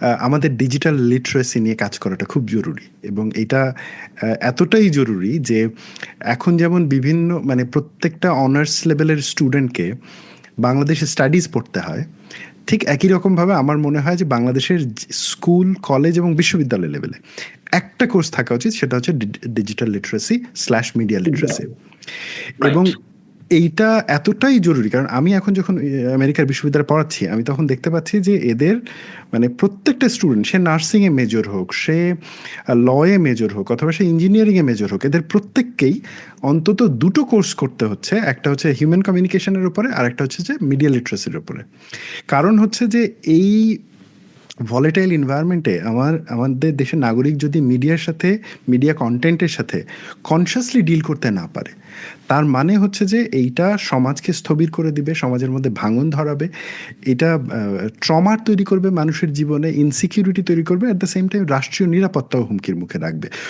আমাদের digital literacy নিয়ে কাজ করাটা খুব জরুরি এবং এটা এতটাই জরুরি যে এখন যেমন বিভিন্ন মানে প্রত্যেকটা অনার্স লেভেলের স্টুডেন্টকে বাংলাদেশে স্টাডিজ পড়তে হয় ঠিক একই রকমভাবে আমার মনে হয় যে বাংলাদেশের স্কুল কলেজ এবং বিশ্ববিদ্যালয় লেভেলে একটা কোর্স থাকা উচিত সেটা হচ্ছে digital literacy slash media literacy এবং এইটা এতটাই জরুরি, কারণ আমি এখন যখন আমেরিকার বিশ্ববিদ্যালয়ে পড়াচ্ছি, আমি তখন দেখতে পাচ্ছি যে এদের মানে প্রত্যেকটা স্টুডেন্ট সে নার্সিংয়ে মেজর হোক, সে লয়ে মেজর হোক, অথবা সে ইঞ্জিনিয়ারিংয়ে মেজর হোক, এদের প্রত্যেককেই অন্তত দুটো কোর্স করতে হচ্ছে, একটা হচ্ছে হিউম্যান কমিউনিকেশনের উপরে, আর একটা হচ্ছে যে মিডিয়া লিটারেসির উপরে। কারণ হচ্ছে যে এই ভলেটাইল এনভায়রনমেন্টে আমার, আমাদের দেশের নাগরিক যদি মিডিয়ার সাথে মিডিয়া কন্টেন্টের সাথে কনসিয়াসলি ডিল করতে না পারে, তার মানে হচ্ছে যে এইটা সমাজকে স্থবির করে দিবে, সমাজের মধ্যে ভাঙন ধরাবে, এটা ট্রমার তৈরি করবে মানুষের জীবনে ইনসিকিউরিটি তৈরি করবে অ্যাট দ্য সেম টাইম রাষ্ট্রীয় নিরাপত্তাও হুমকির মুখে রাখবে।